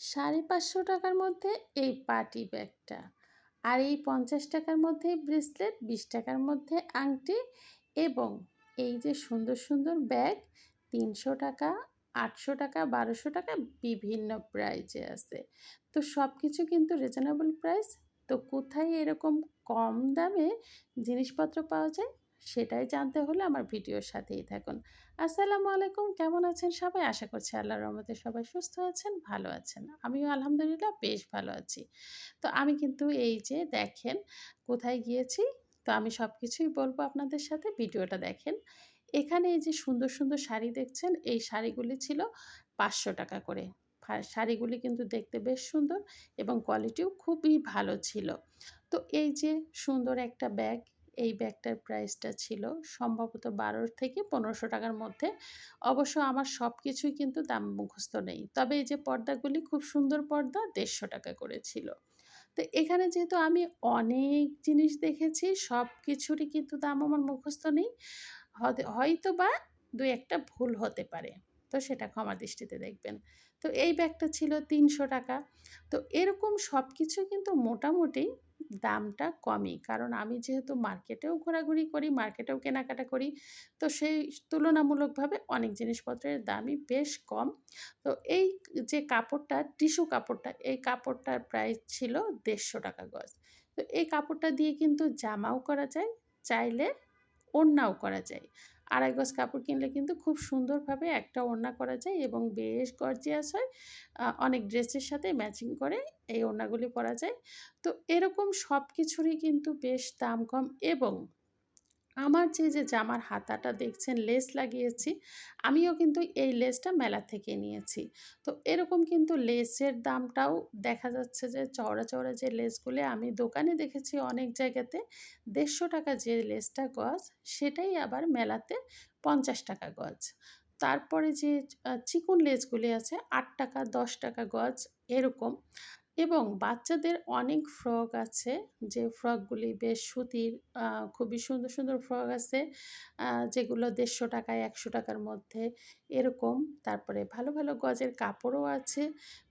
সাড়ে পাঁচশো টাকার মধ্যে এই পার্টি ব্যাগটা। আর এই পঞ্চাশ টাকার মধ্যে ব্রেসলেট, বিশ টাকার মধ্যে আংটি এবং এই যে সুন্দর সুন্দর ব্যাগ, তিনশো টাকা, আটশো টাকা, বারোশো টাকা বিভিন্ন প্রাইজে আছে। তো সব কিছু কিন্তু রিজনেবল প্রাইস তো কোথায় এরকম কম দামে জিনিসপত্র পাওয়া যায়? সেটাই জানতে হলে আমার ভিডিওর সাথেই থাকুন। আসসালামু আলাইকুম, কেমন আছেন সবাই? আশা করছি আল্লাহর রহমতে সবাই সুস্থ আছেন, ভালো আছেন। আমিও আলহামদুলিল্লাহ বেশ ভালো আছি। তো আমি কিন্তু এই যে দেখেন কোথায় গিয়েছি, তো আমি সব কিছুই বলব আপনাদের সাথে, ভিডিওটা দেখেন। এখানে এই যে সুন্দর সুন্দর শাড়ি দেখছেন, এই শাড়িগুলি ছিল পাঁচশো টাকা করে। শাড়িগুলি কিন্তু দেখতে বেশ সুন্দর এবং কোয়ালিটিও খুবই ভালো ছিল। তো এই যে সুন্দর একটা ব্যাগ এই ব্যাগটার প্রাইসটা ছিল। সম্ভবত বারো থেকে পনেরোশো টাকার মধ্যে। অবশ্য আমার সব কিছুই কিন্তু দাম মুখস্থ নেই। তবে এই যে পর্দাগুলি খুব সুন্দর পর্দা, দেড়শো টাকা করেছিল তো এখানে যেহেতু আমি অনেক জিনিস দেখেছি সব কিছুরই কিন্তু দাম আমার মুখস্থ নেই। হয়তো বা দু একটা ভুল হতে পারে। তো সেটা ক্ষমা দৃষ্টিতে দেখবেন। তো এই ব্যাগটা ছিল তিনশো টাকা। তো এরকম সব কিছু কিন্তু মোটামুটি দামটা কমই। কারণ আমি যেহেতু মার্কেটেও ঘোরাঘুরি করি, মার্কেটেও কেনাকাটা করি, তো সেই তুলনামূলকভাবে অনেক জিনিসপত্রের দামই বেশ কম। তো এই যে কাপড়টা, টিস্যু কাপড়টা, এই কাপড়টার প্রাইস ছিল দেড়শো টাকা গজ। তো এই কাপড়টা দিয়ে কিন্তু জামাও করা যায়, চাইলে ওড়নাও করা যায়। আড়াই গজ কাপড় কিনলে কিন্তু খুব সুন্দরভাবে একটা ওড়না করা যায় এবং বেশ গর্জিয়াস হয়। অনেক ড্রেসের সাথে ম্যাচিং করে এই ওড়নাগুলি পরা যায়। তো এরকম সব কিছুরই কিন্তু বেশ দাম কম এবং আমার যে যে, জামার হাতাটা দেখছেন, লেস লাগিয়েছি, আমিও কিন্তু এই লেসটা মেলা থেকে নিয়েছি। তো এরকম কিন্তু লেসের দামটাও দেখা যাচ্ছে যে, চওড়া চওড়া যে লেসগুলি আমি দোকানে দেখেছি অনেক জায়গাতে, দেড়শো টাকা যে লেসটা গজ, সেটাই আবার মেলাতে পঞ্চাশ টাকা গজ। তারপরে যে চিকন লেসগুলি আছে, আট টাকা, দশ টাকা গজ, এরকম। এবং বাচ্চাদের অনেক ফ্রক আছে। যে ফ্রকগুলি বেশ সুতির খুবই সুন্দর সুন্দর ফ্রক আছে। যেগুলো দেড়শো টাকায়, একশো টাকার মধ্যে এরকম। তারপরে ভালো ভালো গজের কাপড়ও আছে।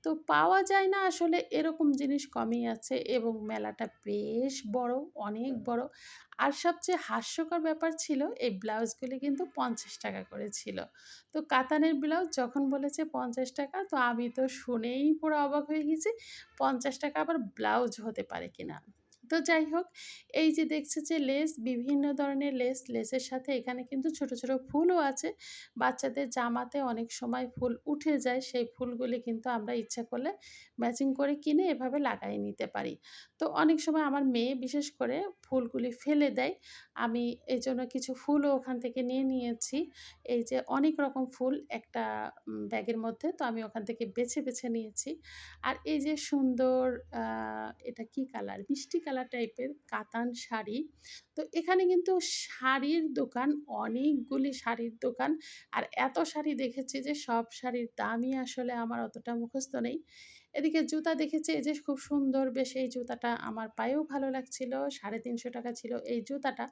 তো পাওয়া যায় না আসলে এরকম জিনিস কমই আছে এবং মেলাটা বেশ বড়, অনেক বড়। আর সবচেয়ে হাস্যকর ব্যাপার ছিল এই ব্লাউজগুলি কিন্তু পঞ্চাশ টাকা করে ছিল। তো কাতানের ব্লাউজ যখন বলেছে পঞ্চাশ টাকা, তো আমি তো শুনেই পুরো অবাক হয়ে গেছি। পঞ্চাশ টাকা আবার ব্লাউজ হতে পারে কিনা? তো যাই হোক, এই যে দেখছে যে লেস, বিভিন্ন ধরনের লেস, লেসের সাথে এখানে কিন্তু ছোট ছোট ফুলও আছে। বাচ্চাদের জামাতে অনেক সময় ফুল উঠে যায়, সেই ফুলগুলি কিন্তু আমরা ইচ্ছা করলে ম্যাচিং করে কিনে এভাবে লাগাই নিতে পারি। তো অনেক সময় আমার মেয়ে বিশেষ করে ফুলগুলি ফেলে দেয়। আমি এই জন্য কিছু ফুলও ওখান থেকে নিয়ে নিয়েছি। এই যে অনেক রকম ফুল একটা ব্যাগের মধ্যে তো আমি ওখান থেকে বেছে বেছে নিয়েছি। আর এই যে সুন্দর এটা কি কালার? মিষ্টি কালার টাইপের কাতান শাড়ি। তো এখানে কিন্তু শাড়ির দোকান, অনেকগুলি শাড়ির দোকান। আর এত শাড়ি দেখেছি যে সব শাড়ির দামই আসলে আমার অতটা মুখস্থ নেই। এদিকে জুতা দেখেছি, এই যে খুব সুন্দর বেশ এই জুতাটা আমার পায়েও ভালো লাগছিল, সাড়ে তিনশো টাকা ছিল এই জুতাটা।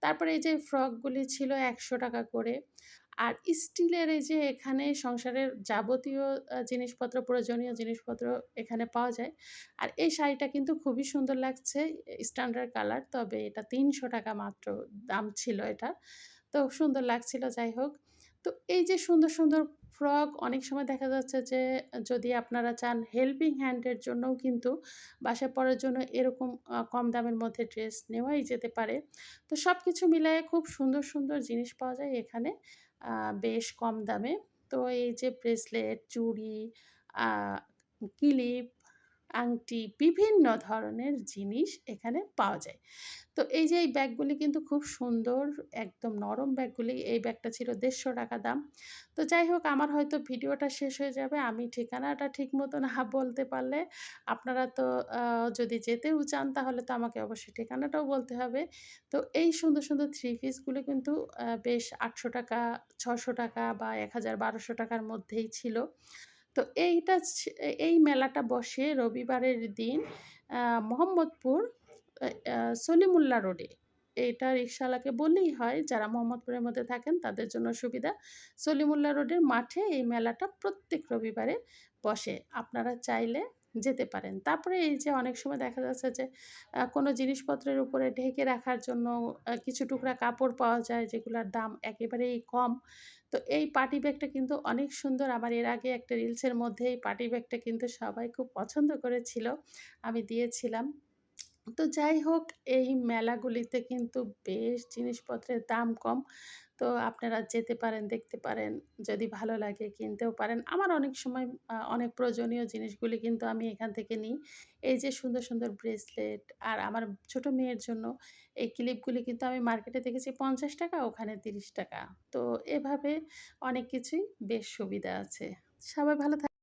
তারপরে এই যে ফ্রকগুলি ছিল একশো টাকা করে। আর স্টিলের এই যে এখানে সংসারের যাবতীয় জিনিসপত্র, প্রয়োজনীয় জিনিসপত্র এখানে পাওয়া যায়। আর এই শাড়িটা কিন্তু খুবই সুন্দর লাগছে, স্ট্যান্ডার্ড কালার, তবে এটা তিনশো টাকা মাত্র দাম ছিল এটা। তো সুন্দর লাগছিল, যাই হোক। তো এই যে সুন্দর সুন্দর ফ্রক, অনেক সময় দেখা যাচ্ছে যে, যদি আপনারা চান হেল্পিং হ্যান্ডের জন্যও কিন্তু বাসায় পরার জন্য এরকম কম দামের মধ্যে ড্রেস নেওয়াই যেতে পারে। তো সব কিছু মিলায়ে খুব সুন্দর সুন্দর জিনিস পাওয়া যায় এখানে। বেশ কম দামে। তো এই যে ব্রেসলেট চুড়ি ক্লিপ আংটি বিভিন্ন ধরনের জিনিস এখানে পাওয়া যায়। তো এই যে এই ব্যাগগুলি কিন্তু খুব সুন্দর, একদম নরম ব্যাগগুলি, এই ব্যাগটা ছিল দেড়শো টাকা দাম। তো যাই হোক, আমার হয়তো ভিডিওটা শেষ হয়ে যাবে, আমি ঠিকানাটা ঠিক মতো না বলতে পারলে আপনারা তো যদি যেতেও চান তাহলে তো আমাকে অবশ্যই ঠিকানাটাও বলতে হবে। তো এই সুন্দর সুন্দর থ্রি পিসগুলি কিন্তু বেশ আটশো টাকা, ছশো টাকা বা এক হাজার বারোশো টাকার মধ্যেই ছিল। তো এইটা এই মেলাটা বসে রবিবারের দিন মোহাম্মদপুর সলিমুল্লা রোডে এইটা রিক্সাওয়ালাকে বললেই হয়, যারা মোহাম্মদপুরের মধ্যে থাকেন তাদের জন্য সুবিধা। সলিমুল্লাহ রোডের মাঠে এই মেলাটা প্রত্যেক রবিবারে বসে। আপনারা চাইলে যেতে পারেন। তারপরে এই যে অনেক সময় দেখা যাচ্ছে যে কোনো জিনিসপত্রের উপরে ঢেকে রাখার জন্য কিছু টুকরা কাপড় পাওয়া যায় যেগুলোর দাম একেবারেই কম। তো এই পার্টি ব্যাগটা কিন্তু অনেক সুন্দর। আমার এর আগে একটা রিলসের মধ্যে এই পার্টি ব্যাগটা কিন্তু সবাই খুব পছন্দ করেছিল। আমি দিয়েছিলাম। তো যাই হোক এই মেলাগুলিতে কিন্তু বেশ জিনিসপত্রের দাম কম। তো আপনারা যেতে পারেন, দেখতে পারেন। যদি ভালো লাগে কিনতেও পারেন। আমার অনেক সময় অনেক প্রয়োজনীয় জিনিসগুলি কিন্তু আমি এখান থেকে নিই। এই যে সুন্দর, সুন্দর ব্রেসলেট আর আমার ছোট মেয়ের জন্য এই ক্লিপগুলি কিন্তু আমি মার্কেটে দেখেছি ৳৫০ ওখানে ৳৩০ তো এভাবে অনেক কিছুই বেশ সুবিধা আছে। সবাই ভালো